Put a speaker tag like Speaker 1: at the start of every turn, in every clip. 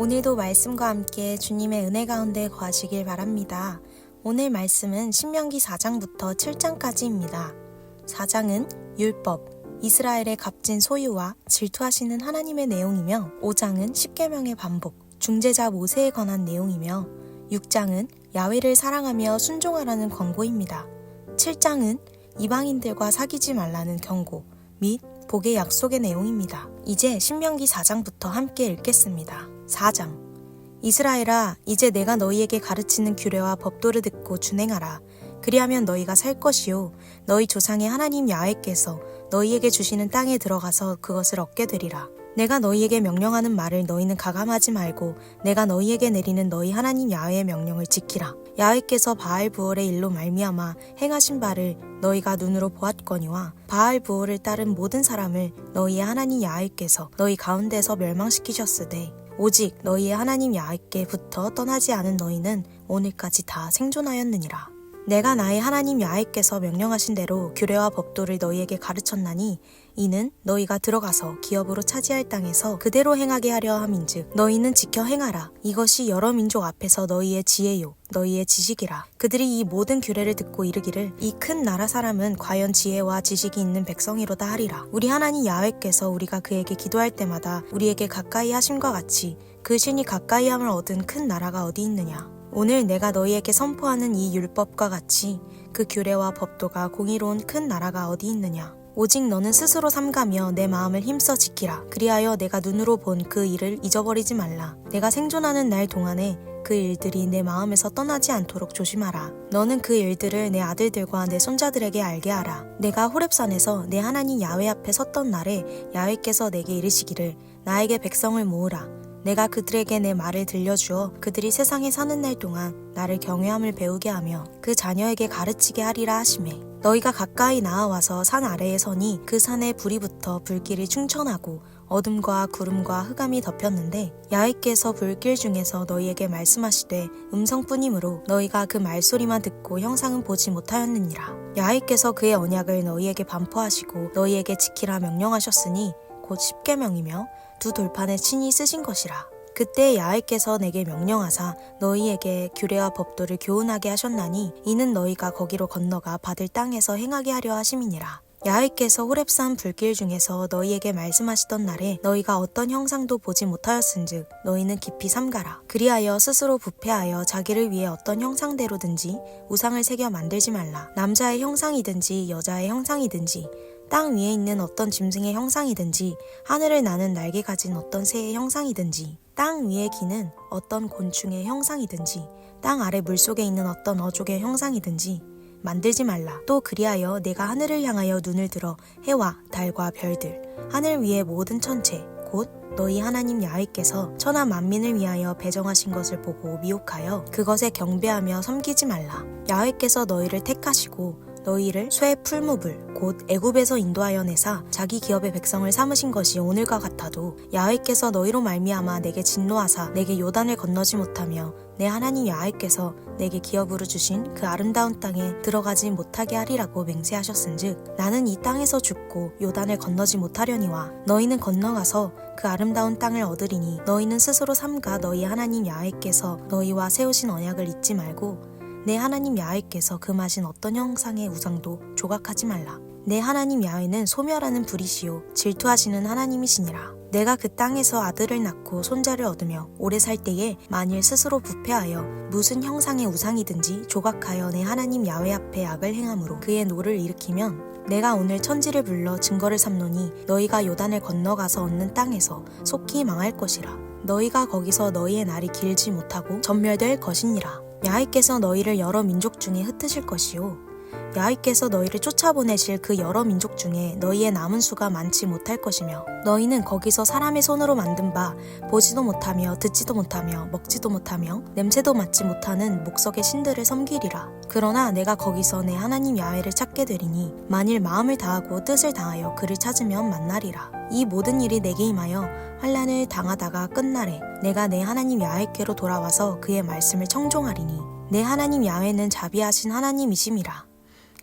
Speaker 1: 오늘도 말씀과 함께 주님의 은혜 가운데 거하시길 바랍니다. 오늘 말씀은 신명기 4장부터 7장까지입니다. 4장은 율법, 이스라엘의 값진 소유와 질투하시는 하나님의 내용이며 5장은 십계명의 반복, 중재자 모세에 관한 내용이며 6장은 야훼를 사랑하며 순종하라는 권고입니다. 7장은 이방인들과 사귀지 말라는 경고 및 복의 약속의 내용입니다. 이제 신명기 4장부터 함께 읽겠습니다. 4장 이스라엘아 이제 내가 너희에게 가르치는 규례와 법도를 듣고 준행하라. 그리하면 너희가 살 것이요 너희 조상의 하나님 야훼께서 너희에게 주시는 땅에 들어가서 그것을 얻게 되리라. 내가 너희에게 명령하는 말을 너희는 가감하지 말고 내가 너희에게 내리는 너희 하나님 야훼의 명령을 지키라. 야훼께서 바알 부월의 일로 말미암아 행하신 바를 너희가 눈으로 보았거니와 바알 부월을 따른 모든 사람을 너희의 하나님 야훼께서 너희 가운데서 멸망시키셨으되 오직 너희의 하나님 야훼께부터 떠나지 않은 너희는 오늘까지 다 생존하였느니라. 내가 나의 하나님 야훼께서 명령하신 대로 규례와 법도를 너희에게 가르쳤나니 이는 너희가 들어가서 기업으로 차지할 땅에서 그대로 행하게 하려 함인즉 너희는 지켜 행하라. 이것이 여러 민족 앞에서 너희의 지혜요 너희의 지식이라. 그들이 이 모든 규례를 듣고 이르기를 이 큰 나라 사람은 과연 지혜와 지식이 있는 백성이로다 하리라. 우리 하나님 야훼께서 우리가 그에게 기도할 때마다 우리에게 가까이 하심과 같이 그 신이 가까이함을 얻은 큰 나라가 어디 있느냐 오늘 내가 너희에게 선포하는 이 율법과 같이 그 규례와 법도가 공의로운 큰 나라가 어디 있느냐 오직 너는 스스로 삼가며 내 마음을 힘써 지키라. 그리하여 내가 눈으로 본 그 일을 잊어버리지 말라. 내가 생존하는 날 동안에 그 일들이 내 마음에서 떠나지 않도록 조심하라. 너는 그 일들을 내 아들들과 내 손자들에게 알게 하라. 내가 호렙산에서 내 하나님 야훼 앞에 섰던 날에 야훼께서 내게 이르시기를 나에게 백성을 모으라. 내가 그들에게 내 말을 들려주어 그들이 세상에 사는 날 동안 나를 경외함을 배우게 하며 그 자녀에게 가르치게 하리라 하시매 너희가 가까이 나아와서 산 아래에 서니 그 산에 불이 붙어 불길이 충천하고 어둠과 구름과 흑암이 덮였는데 야훼께서 불길 중에서 너희에게 말씀하시되 음성뿐이므로 너희가 그 말소리만 듣고 형상은 보지 못하였느니라. 야훼께서 그의 언약을 너희에게 반포하시고 너희에게 지키라 명령하셨으니 곧 십계명이며 두 돌판에 친히 쓰신 것이라. 그때 야훼께서 내게 명령하사 너희에게 규례와 법도를 교훈하게 하셨나니 이는 너희가 거기로 건너가 받을 땅에서 행하게 하려 하심이니라. 야훼께서 호렙산 불길 중에서 너희에게 말씀하시던 날에 너희가 어떤 형상도 보지 못하였은즉 너희는 깊이 삼가라. 그리하여 스스로 부패하여 자기를 위해 어떤 형상대로든지 우상을 새겨 만들지 말라. 남자의 형상이든지 여자의 형상이든지 땅 위에 있는 어떤 짐승의 형상이든지 하늘을 나는 날개 가진 어떤 새의 형상이든지 땅 위에 기는 어떤 곤충의 형상이든지 땅 아래 물속에 있는 어떤 어족의 형상이든지 만들지 말라. 또 그리하여 내가 하늘을 향하여 눈을 들어 해와 달과 별들 하늘 위의 모든 천체 곧 너희 하나님 야훼께서 천하 만민을 위하여 배정하신 것을 보고 미혹하여 그것에 경배하며 섬기지 말라. 야훼께서 너희를 택하시고 너희를 쇠 풀무불 곧 애굽에서 인도하여 내사 자기 기업의 백성을 삼으신 것이 오늘과 같아도 야훼께서 너희로 말미암아 내게 진노하사 내게 요단을 건너지 못하며 내 하나님 야훼께서 내게 기업으로 주신 그 아름다운 땅에 들어가지 못하게 하리라고 맹세하셨은즉 나는 이 땅에서 죽고 요단을 건너지 못하려니와 너희는 건너가서 그 아름다운 땅을 얻으리니 너희는 스스로 삼가 너희 하나님 야훼께서 너희와 세우신 언약을 잊지 말고 내 하나님 야훼께서 금하신 어떤 형상의 우상도 조각하지 말라. 내 하나님 야훼는 소멸하는 불이시요 질투하시는 하나님이시니라. 내가 그 땅에서 아들을 낳고 손자를 얻으며 오래 살 때에 만일 스스로 부패하여 무슨 형상의 우상이든지 조각하여 내 하나님 야훼 앞에 악을 행함으로 그의 노를 일으키면 내가 오늘 천지를 불러 증거를 삼노니 너희가 요단을 건너가서 얻는 땅에서 속히 망할 것이라. 너희가 거기서 너희의 날이 길지 못하고 전멸될 것이니라. 야훼께서 너희를 여러 민족 중에 흩으실 것이요 야훼께서 너희를 쫓아보내실 그 여러 민족 중에 너희의 남은 수가 많지 못할 것이며 너희는 거기서 사람의 손으로 만든 바 보지도 못하며 듣지도 못하며 먹지도 못하며 냄새도 맡지 못하는 목석의 신들을 섬기리라. 그러나 내가 거기서 내 하나님 야훼를 찾게 되리니 만일 마음을 다하고 뜻을 다하여 그를 찾으면 만나리라. 이 모든 일이 내게 임하여 환란을 당하다가 끝날에 내가 내 하나님 야훼께로 돌아와서 그의 말씀을 청종하리니 내 하나님 야훼는 자비하신 하나님이심이라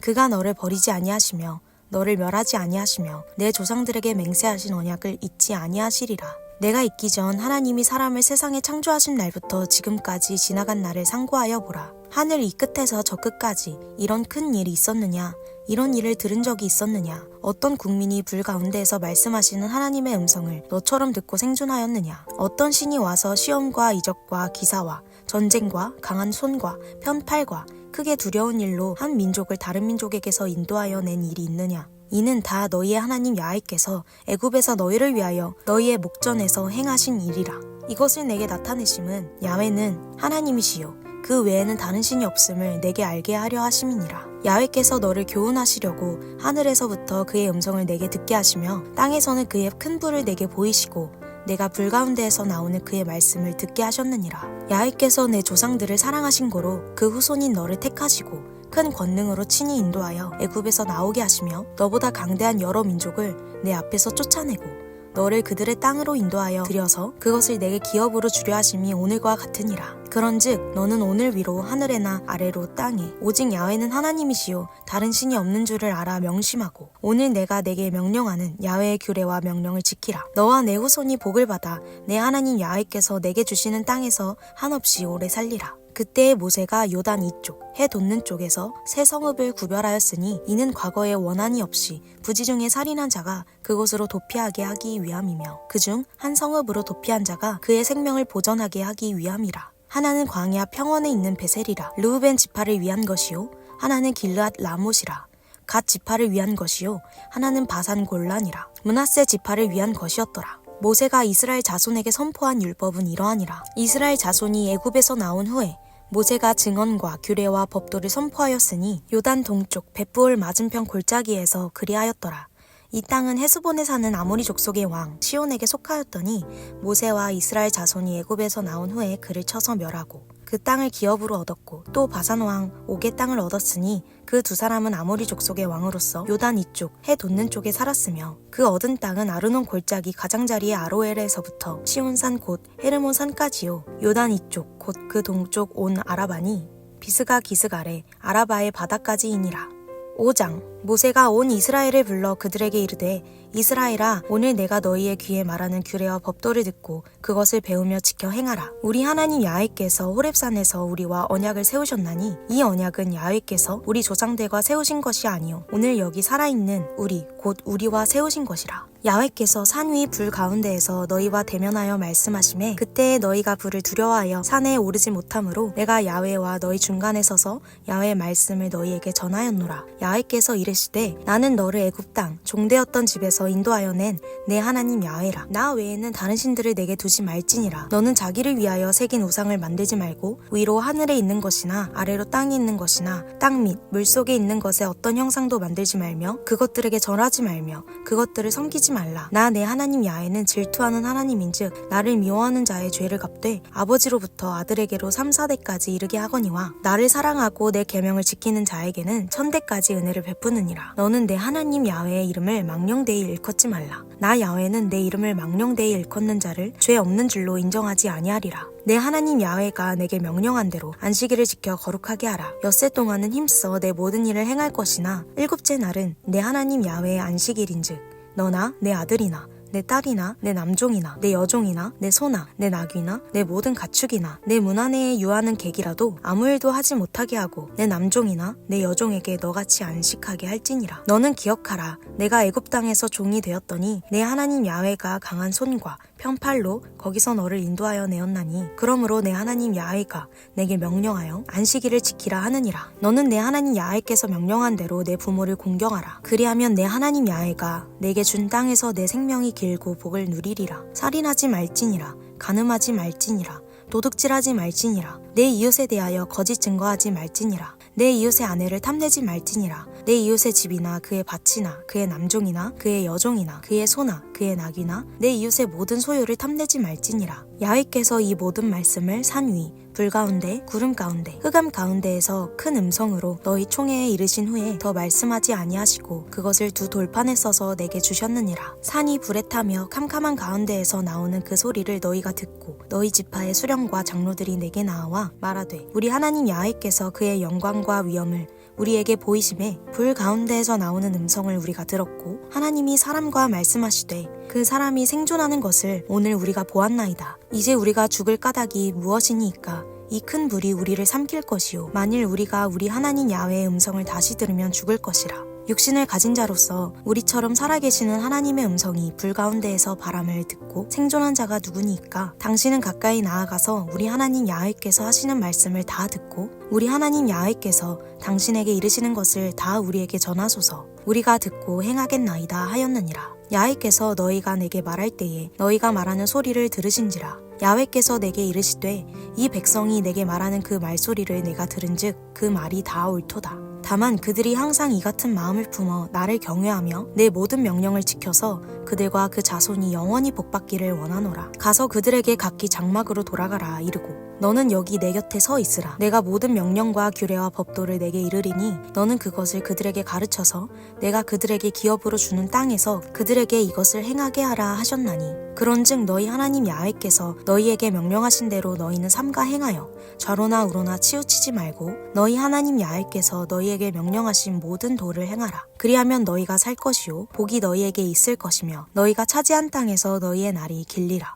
Speaker 1: 그가 너를 버리지 아니하시며 너를 멸하지 아니하시며 내 조상들에게 맹세하신 언약을 잊지 아니하시리라. 내가 있기 전 하나님이 사람을 세상에 창조하신 날부터 지금까지 지나간 날을 상고하여 보라. 하늘 이 끝에서 저 끝까지 이런 큰 일이 있었느냐? 이런 일을 들은 적이 있었느냐? 어떤 국민이 불 가운데에서 말씀하시는 하나님의 음성을 너처럼 듣고 생존하였느냐? 어떤 신이 와서 시험과 이적과 기사와 전쟁과 강한 손과 편팔과 크게 두려운 일로 한 민족을 다른 민족에게서 인도하여 낸 일이 있느냐? 이는 다 너희의 하나님 야훼께서 애굽에서 너희를 위하여 너희의 목전에서 행하신 일이라. 이것을 내게 나타내심은 야훼는 하나님이시요 그 외에는 다른 신이 없음을 내게 알게 하려 하심이니라. 야훼께서 너를 교훈하시려고 하늘에서부터 그의 음성을 내게 듣게 하시며 땅에서는 그의 큰 불을 내게 보이시고 내가 불 가운데에서 나오는 그의 말씀을 듣게 하셨느니라. 야훼께서 내 조상들을 사랑하신 고로 그 후손인 너를 택하시고 큰 권능으로 친히 인도하여 애굽에서 나오게 하시며 너보다 강대한 여러 민족을 내 앞에서 쫓아내고 너를 그들의 땅으로 인도하여 들여서 그것을 내게 기업으로 주려 하심이 오늘과 같으니라. 그런즉 너는 오늘 위로 하늘에나 아래로 땅에 오직 야훼는 하나님이시요 다른 신이 없는 줄을 알아 명심하고 오늘 내가 내게 명령하는 야훼의 규례와 명령을 지키라. 너와 내 후손이 복을 받아 내 하나님 야훼께서 내게 주시는 땅에서 한없이 오래 살리라. 그때의 모세가 요단 이쪽, 해 돋는 쪽에서 새 성읍을 구별하였으니 이는 과거에 원한이 없이 부지 중에 살인한 자가 그곳으로 도피하게 하기 위함이며 그중 한 성읍으로 도피한 자가 그의 생명을 보전하게 하기 위함이라. 하나는 광야 평원에 있는 베셀이라 르우벤 지파를 위한 것이요 하나는 길르앗 라못이라 갓 지파를 위한 것이요 하나는 바산 골란이라 문하세 지파를 위한 것이었더라. 모세가 이스라엘 자손에게 선포한 율법은 이러하니라. 이스라엘 자손이 애굽에서 나온 후에 모세가 증언과 규례와 법도를 선포하였으니 요단 동쪽 벳부을 맞은편 골짜기에서 그리하였더라. 이 땅은 헤스본에 사는 아모리 족속의 왕 시온에게 속하였더니 모세와 이스라엘 자손이 애굽에서 나온 후에 그를 쳐서 멸하고 그 땅을 기업으로 얻었고 또 바산 왕 옥의 땅을 얻었으니 그 두 사람은 아모리 족속의 왕으로서 요단 이쪽 해 돋는 쪽에 살았으며 그 얻은 땅은 아르논 골짜기 가장자리의 아로엘에서부터 시온산 곧 헤르몬 산까지요. 요단 이쪽 곧 그 동쪽 온 아라바니 비스가 기슭 아래 아라바의 바다까지이니라 5장 모세가 온 이스라엘을 불러 그들에게 이르되 이스라엘아 오늘 내가 너희의 귀에 말하는 규례와 법도를 듣고 그것을 배우며 지켜 행하라. 우리 하나님 야훼께서 호렙산에서 우리와 언약을 세우셨나니 이 언약은 야훼께서 우리 조상들과 세우신 것이 아니요. 오늘 여기 살아있는 우리 곧 우리와 세우신 것이라. 야훼께서 산 위 불 가운데에서 너희와 대면하여 말씀하심에 그때에 너희가 불을 두려워하여 산에 오르지 못하므로 내가 야훼와 너희 중간에 서서 야훼의 말씀을 너희에게 전하였노라. 야훼께서 이르시되 나는 너를 애굽 땅 종되었던 집에서 인도하여 낸 내 하나님 야훼라. 나 외에는 다른 신들을 내게 두지 말지니라. 너는 자기를 위하여 새긴 우상을 만들지 말고 위로 하늘에 있는 것이나 아래로 땅에 있는 것이나 땅 및 물속에 있는 것에 어떤 형상도 만들지 말며 그것들에게 절하지 말며 그것들을 섬기지 말라. 나 내 하나님 야훼는 질투하는 하나님인즉 나를 미워하는 자의 죄를 갚되 아버지로부터 아들에게로 3, 4대까지 이르게 하거니와 나를 사랑하고 내 계명을 지키는 자에게는 천대까지 은혜를 베푸느니라. 너는 내 하나님 야훼의 이름을 망령되이 일컫지 말라 나 야훼는 내 이름을 망령되이 일컫는 자를 죄 없는 줄로 인정하지 아니하리라 내 하나님 야훼가 내게 명령한 대로 안식일을 지켜 거룩하게 하라. 엿새 동안은 힘써 내 모든 일을 행할 것이나 일곱째 날은 내 하나님 야훼의 안식일인즉 너나 내 아들이나 내 딸이나 내 남종이나 내 여종이나 내 소나 내 낙이나 내 모든 가축이나 내 문 안에 유하는 객이라도 아무 일도 하지 못하게 하고 내 남종이나 내 여종에게 너같이 안식하게 할지니라. 너는 기억하라. 내가 애굽 땅에서 종이 되었더니 내 하나님 야훼가 강한 손과 편팔로 거기서 너를 인도하여 내었나니 그러므로 내 하나님 야훼가 내게 명령하여 안식일을 지키라 하느니라. 너는 내 하나님 야훼께서 명령한 대로 내 부모를 공경하라. 그리하면 내 하나님 야훼가 내게 준 땅에서 내 생명이 길고 복을 누리리라. 살인하지 말지니라. 가늠하지 말지니라. 도둑질하지 말지니라. 내 이웃에 대하여 거짓 증거하지 말지니라 내 이웃의 아내를 탐내지 말지니라. 내 이웃의 집이나 그의 밭이나 그의 남종이나 그의 여종이나 그의 소나 그의 낙이나 내 이웃의 모든 소유를 탐내지 말지니라. 야훼께서 이 모든 말씀을 산 위 불 가운데 구름 가운데 흑암 가운데에서 큰 음성으로 너희 총회에 이르신 후에 더 말씀하지 아니하시고 그것을 두 돌판에 써서 내게 주셨느니라. 산이 불에 타며 캄캄한 가운데에서 나오는 그 소리를 너희가 듣고 너희 지파의 수령과 장로들이 내게 나와 말하되 우리 하나님 야훼께서 그의 영광과 위엄을 우리에게 보이심에 불 가운데에서 나오는 음성을 우리가 들었고 하나님이 사람과 말씀하시되 그 사람이 생존하는 것을 오늘 우리가 보았나이다. 이제 우리가 죽을 까닭이 무엇이니이까 이 큰 불이 우리를 삼킬 것이요 만일 우리가 우리 하나님 야훼의 음성을 다시 들으면 죽을 것이라. 육신을 가진 자로서 우리처럼 살아계시는 하나님의 음성이 불 가운데에서 바람을 듣고 생존한 자가 누구니까 당신은 가까이 나아가서 우리 하나님 야훼께서 하시는 말씀을 다 듣고 우리 하나님 야훼께서 당신에게 이르시는 것을 다 우리에게 전하소서. 우리가 듣고 행하겠나이다 하였느니라. 야훼께서 너희가 내게 말할 때에 너희가 말하는 소리를 들으신지라. 야훼께서 내게 이르시되 이 백성이 내게 말하는 그 말소리를 내가 들은즉 그 말이 다 옳도다 다만 그들이 항상 이 같은 마음을 품어 나를 경외하며 내 모든 명령을 지켜서 그들과 그 자손이 영원히 복받기를 원하노라. 가서 그들에게 각기 장막으로 돌아가라 이르고 너는 여기 내 곁에 서 있으라. 내가 모든 명령과 규례와 법도를 내게 이르리니 너는 그것을 그들에게 가르쳐서 내가 그들에게 기업으로 주는 땅에서 그들에게 이것을 행하게 하라 하셨나니 그런즉 너희 하나님 야훼께서 너희에게 명령하신 대로 너희는 삼가 행하여 좌로나 우로나 치우치지 말고 너희 하나님 야훼께서 너희에게 명령하신 모든 도를 행하라. 그리하면 너희가 살 것이요 복이 너희에게 있을 것이며 너희가 차지한 땅에서 너희의 날이 길리라.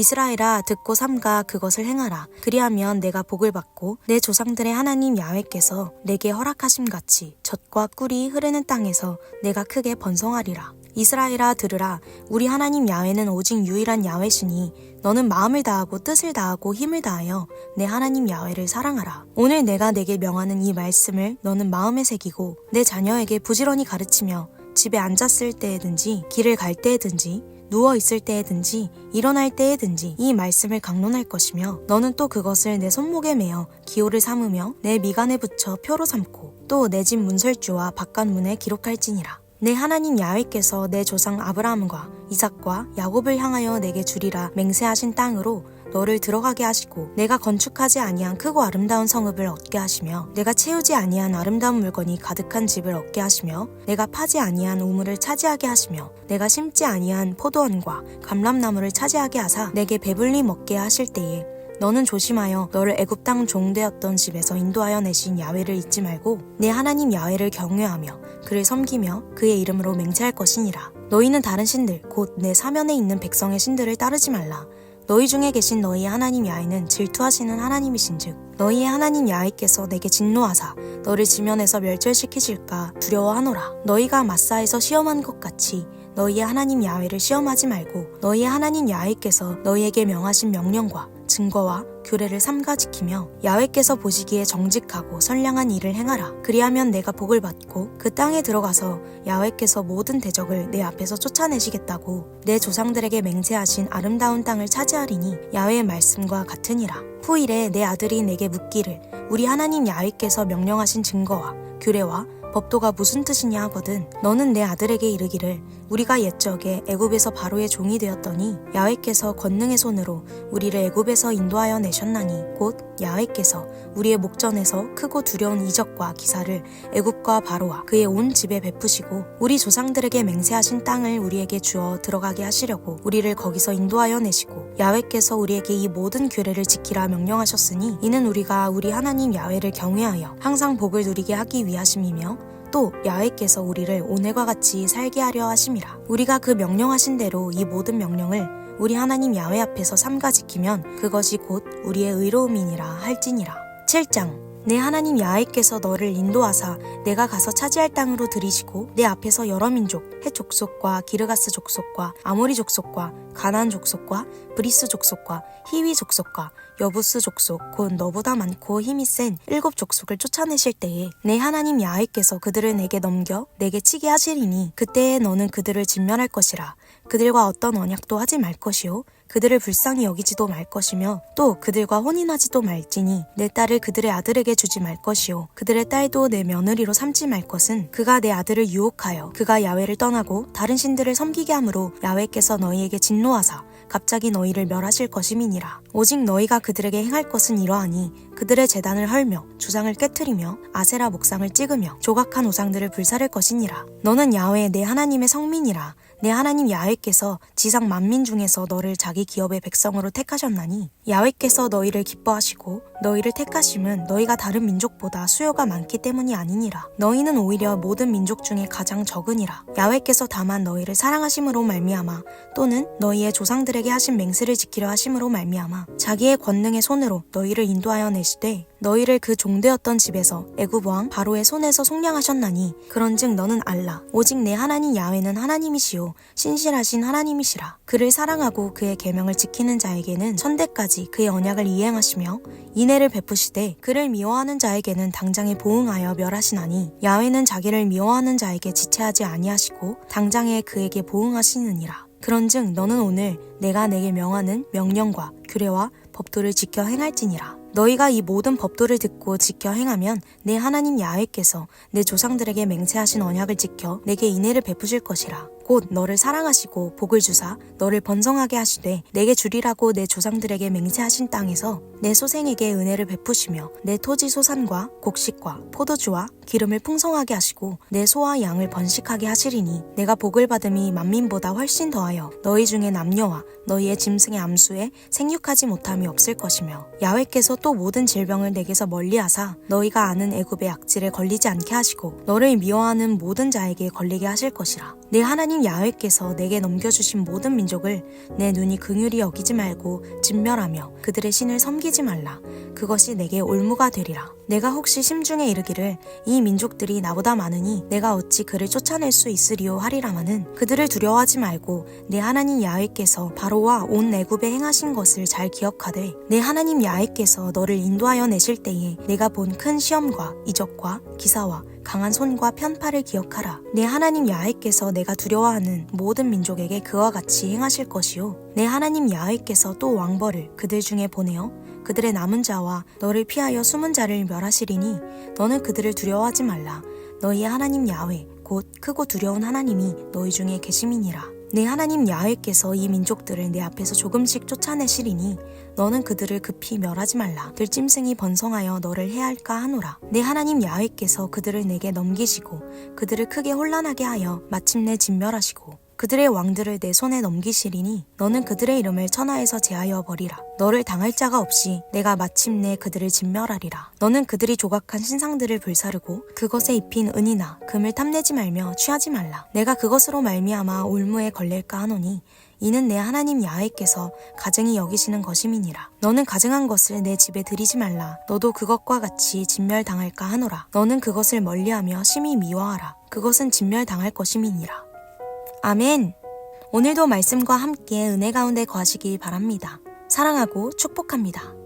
Speaker 1: 이스라엘아 듣고 삼가 그것을 행하라. 그리하면 내가 복을 받고 내 조상들의 하나님 야훼께서 내게 허락하심 같이 젖과 꿀이 흐르는 땅에서 내가 크게 번성하리라. 이스라엘아 들으라. 우리 하나님 야훼는 오직 유일한 야훼시니 너는 마음을 다하고 뜻을 다하고 힘을 다하여 내 하나님 야훼를 사랑하라. 오늘 내가 내게 명하는 이 말씀을 너는 마음에 새기고 내 자녀에게 부지런히 가르치며 집에 앉았을 때에든지 길을 갈 때에든지 누워 있을 때에든지 일어날 때에든지 이 말씀을 강론할 것이며 너는 또 그것을 내 손목에 매어 기호를 삼으며 내 미간에 붙여 표로 삼고 또 내 집 문설주와 바깥문에 기록할지니라. 내 하나님 야훼께서 내 조상 아브라함과 이삭과 야곱을 향하여 내게 주리라 맹세하신 땅으로 너를 들어가게 하시고 내가 건축하지 아니한 크고 아름다운 성읍을 얻게 하시며 내가 채우지 아니한 아름다운 물건이 가득한 집을 얻게 하시며 내가 파지 아니한 우물을 차지하게 하시며 내가 심지 아니한 포도원과 감람나무를 차지하게 하사 내게 배불리 먹게 하실 때에 너는 조심하여 너를 애굽 땅 종되었던 집에서 인도하여 내신 야훼를 잊지 말고 내 하나님 야훼를 경외하며 그를 섬기며 그의 이름으로 맹세할 것이니라. 너희는 다른 신들 곧 내 사면에 있는 백성의 신들을 따르지 말라 너희 중에 계신 너희의 하나님 야훼는 질투하시는 하나님이신즉 너희의 하나님 야훼께서 내게 진노하사 너를 지면에서 멸절시키실까 두려워하노라. 너희가 마사에서 시험한 것 같이 너희의 하나님 야훼를 시험하지 말고 너희의 하나님 야훼께서 너희에게 명하신 명령과 증거와 규례를 삼가 지키며 야훼께서 보시기에 정직하고 선량한 일을 행하라. 그리하면 내가 복을 받고 그 땅에 들어가서 야훼께서 모든 대적을 내 앞에서 쫓아내시겠다고 내 조상들에게 맹세하신 아름다운 땅을 차지하리니 야훼의 말씀과 같으니라. 후일에 내 아들이 내게 묻기를 우리 하나님 야훼께서 명령하신 증거와 규례와 법도가 무슨 뜻이냐 하거든 너는 내 아들에게 이르기를 우리가 옛적에 애굽에서 바로의 종이 되었더니 야훼께서 권능의 손으로 우리를 애굽에서 인도하여 내셨나니 곧 야훼께서 우리의 목전에서 크고 두려운 이적과 기사를 애굽과 바로와 그의 온 집에 베푸시고 우리 조상들에게 맹세하신 땅을 우리에게 주어 들어가게 하시려고 우리를 거기서 인도하여 내시고 야훼께서 우리에게 이 모든 규례를 지키라 명령하셨으니 이는 우리가 우리 하나님 야훼를 경외하여 항상 복을 누리게 하기 위하심이며 또 야훼께서 우리를 오늘과 같이 살게 하려 하심이라. 우리가 그 명령하신 대로 이 모든 명령을 우리 하나님 야훼 앞에서 삼가 지키면 그것이 곧 우리의 의로움이니라 할지니라. 7장 내 하나님 야훼께서 너를 인도하사 내가 가서 차지할 땅으로 들이시고 내 앞에서 여러 민족 헷 족속과 기르가스 족속과 아모리 족속과 가나안 족속과 브리스 족속과 히위 족속과 여부스 족속 곧 너보다 많고 힘이 센 일곱 족속을 쫓아내실 때에 내 하나님 야훼께서 그들을 내게 넘겨 내게 치게 하시리니 그때에 너는 그들을 진멸할 것이라. 그들과 어떤 언약도 하지 말 것이요 그들을 불쌍히 여기지도 말 것이며 또 그들과 혼인하지도 말지니 내 딸을 그들의 아들에게 주지 말 것이요 그들의 딸도 내 며느리로 삼지 말 것은 그가 내 아들을 유혹하여 그가 야훼를 떠나고 다른 신들을 섬기게 함으로 야훼께서 너희에게 진노하사 갑자기 너희를 멸하실 것임이니라. 오직 너희가 그들에게 행할 것은 이러하니 그들의 재단을 헐며 주장을 깨뜨리며 아세라 목상을 찍으며 조각한 우상들을 불사를 것이니라. 너는 야훼 내 하나님의 성민이라. 내 하나님 야훼께서 지상 만민 중에서 너를 자기 기업의 백성으로 택하셨나니 야훼께서 너희를 기뻐하시고 너희를 택하심은 너희가 다른 민족보다 수요가 많기 때문이 아니니라. 너희는 오히려 모든 민족 중에 가장 적으니라. 야훼께서 다만 너희를 사랑하심으로 말미암아 또는 너희의 조상들에게 하신 맹세를 지키려 하심으로 말미암아 자기의 권능의 손으로 너희를 인도하여 내시되 너희를 그 종되었던 집에서 애굽 왕 바로의 손에서 속량하셨나니 그런즉 너는 알라. 오직 내 하나님 야훼는 하나님이시요 신실하신 하나님이시라. 그를 사랑하고 그의 계명을 지키는 자에게는 천대까지 그의 언약을 이행하시며 인애를 베푸시되 그를 미워하는 자에게는 당장에 보응하여 멸하시나니 야훼는 자기를 미워하는 자에게 지체하지 아니하시고 당장에 그에게 보응하시느니라. 그런즉 너는 오늘 내가 내게 명하는 명령과 규례와 법도를 지켜 행할지니라. 너희가 이 모든 법도를 듣고 지켜 행하면 내 하나님 야훼께서 내 조상들에게 맹세하신 언약을 지켜 내게 인애를 베푸실 것이라. 곧 너를 사랑하시고 복을 주사 너를 번성하게 하시되 내게 주리라고 내 조상들에게 맹세하신 땅에서 내 소생에게 은혜를 베푸시며 내 토지 소산과 곡식과 포도주와 기름을 풍성하게 하시고 내 소와 양을 번식하게 하시리니 내가 복을 받음이 만민보다 훨씬 더하여 너희 중에 남녀와 너희의 짐승의 암수에 생육하지 못함이 없을 것이며 야훼께서 또 모든 질병을 내게서 멀리하사 너희가 아는 애굽의 악질에 걸리지 않게 하시고 너를 미워하는 모든 자에게 걸리게 하실 것이라. 내 하나님 야훼께서 내게 넘겨주신 모든 민족을 내 눈이 긍휼히 여기지 말고 진멸하며 그들의 신을 섬기지 말라. 그것이 내게 올무가 되리라. 내가 혹시 심중에 이르기를 이 민족들이 나보다 많으니 내가 어찌 그를 쫓아낼 수 있으리요 하리라마는 그들을 두려워하지 말고 내 하나님 야훼께서 바로와 온 애굽에 행하신 것을 잘 기억하되 내 하나님 야훼께서 너를 인도하여 내실 때에 내가 본 큰 시험과 이적과 기사와 강한 손과 편팔을 기억하라. 내 하나님 야훼께서 내가 두려워하는 모든 민족에게 그와 같이 행하실 것이요. 내 하나님 야훼께서 또 왕벌을 그들 중에 보내어 그들의 남은 자와 너를 피하여 숨은 자를 멸하시리니 너는 그들을 두려워하지 말라. 너희의 하나님 야훼 곧 크고 두려운 하나님이 너희 중에 계심이니라. 내 하나님 야훼께서 이 민족들을 내 앞에서 조금씩 쫓아내시리니 너는 그들을 급히 멸하지 말라. 들짐승이 번성하여 너를 해할까 하노라. 내 하나님 야훼께서 그들을 내게 넘기시고 그들을 크게 혼란하게 하여 마침내 진멸하시고 그들의 왕들을 내 손에 넘기시리니 너는 그들의 이름을 천하에서 제하여 버리라. 너를 당할 자가 없이 내가 마침내 그들을 진멸하리라. 너는 그들이 조각한 신상들을 불사르고 그것에 입힌 은이나 금을 탐내지 말며 취하지 말라. 내가 그것으로 말미암아 올무에 걸릴까 하노니 이는 내 하나님 야훼께서 가증히 여기시는 것임이니라. 너는 가증한 것을 내 집에 들이지 말라. 너도 그것과 같이 진멸당할까 하노라. 너는 그것을 멀리하며 심히 미워하라. 그것은 진멸당할 것임이니라. 아멘. 오늘도 말씀과 함께 은혜 가운데 거하시길 바랍니다. 사랑하고 축복합니다.